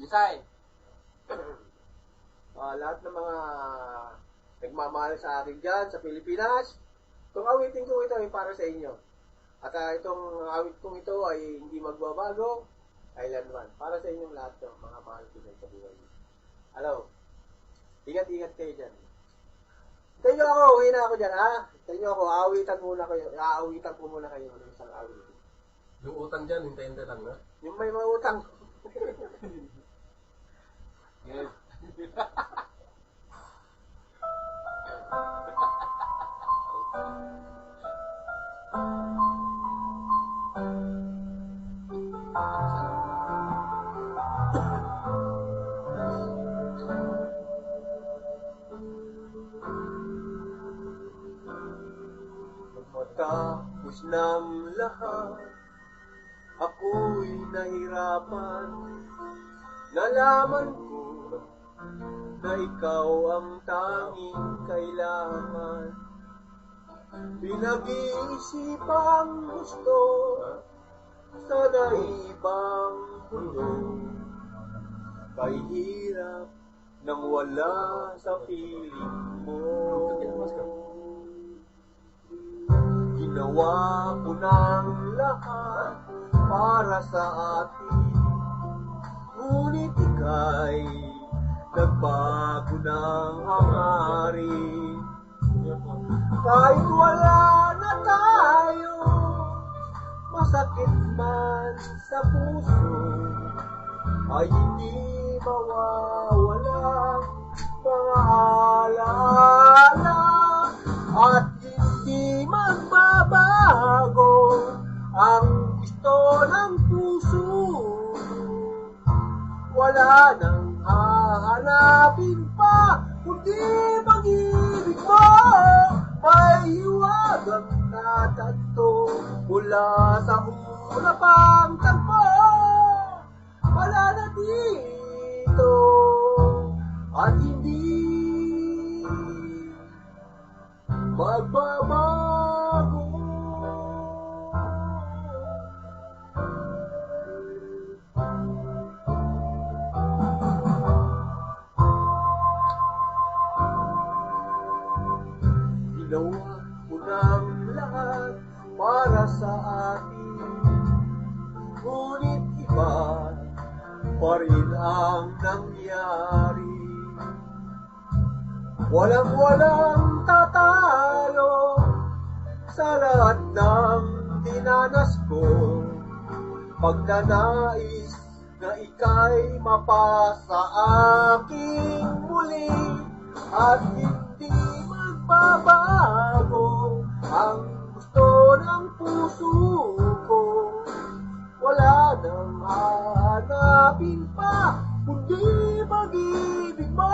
Misay. Ah, lahat ng mga nagmamahal sa akin dyan sa Pilipinas, itong awitin ko ito ay para sa inyo. At ah, itong awit kong ito ay hindi magbabago kailanman. Para sa inyong lahat to, mga mahal ko sa buhay. Hello. Ingat-ingat kayo dyan. Hintayin nyo ako, uwi na ako dyan, ha? Hintayin nyo ako, aawitan muna kayo. Aawitan ko muna kayo ng isang awit. Yung utang dyan, hintayin lang na. Yung may mga utang. Yes. Matapos ng lahat, ako'y nahirapan. Nalaman ko na ikaw ang tanging kailangan. Pinag-iisipang gusto sa naibang mundo. Kay hirap nang wala sa piling mo. Ginawa ko ng lahat para sa atin Ngunit ika'y nagbago ng hangarin Kahit wala na tayo. Masakit man sa puso Ay hindi mawawala. Mga alaala At hindi magbabago Ang gusto ng puso. Wala nang hahanapin pa kundi pag-ibig mo. May hiwagang natanto mula sa una pang tagpo. Wala na dito at hindi magbabago para sa atin. Ngunit iba pa rin ang nangyari. Walang-walang tatalo sa lahat ng dinanas ko. Pagkanais na ika'y mapasa aking muli At hindi magbabago gusto ng puso ko. Wala nang hahanapin pa kundi pag-ibig mo.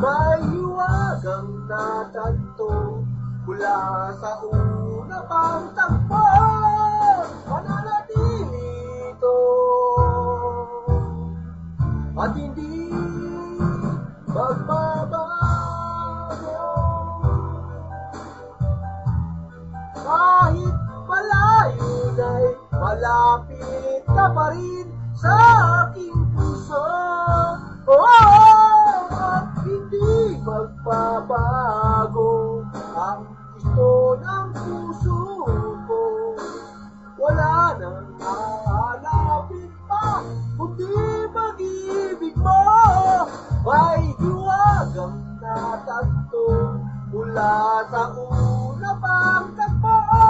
May hiwagang natanto mula sa una pang tagpo malapit ka pa rin sa aking puso. Oh, at hindi magbabago ang gusto ng puso ko. Wala nang hahanapin pa kundi pag-ibig mo. May hiwagang natanto mula sa una pang tagpo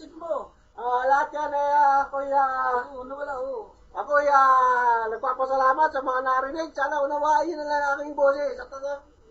ano mo? Ah, lahat yan ay ah, ako ya, Oo, ano wala, oo. ako ya, nagpapasalamat sa mga narinig. Sana unawain na lang ang aking boses. At uh,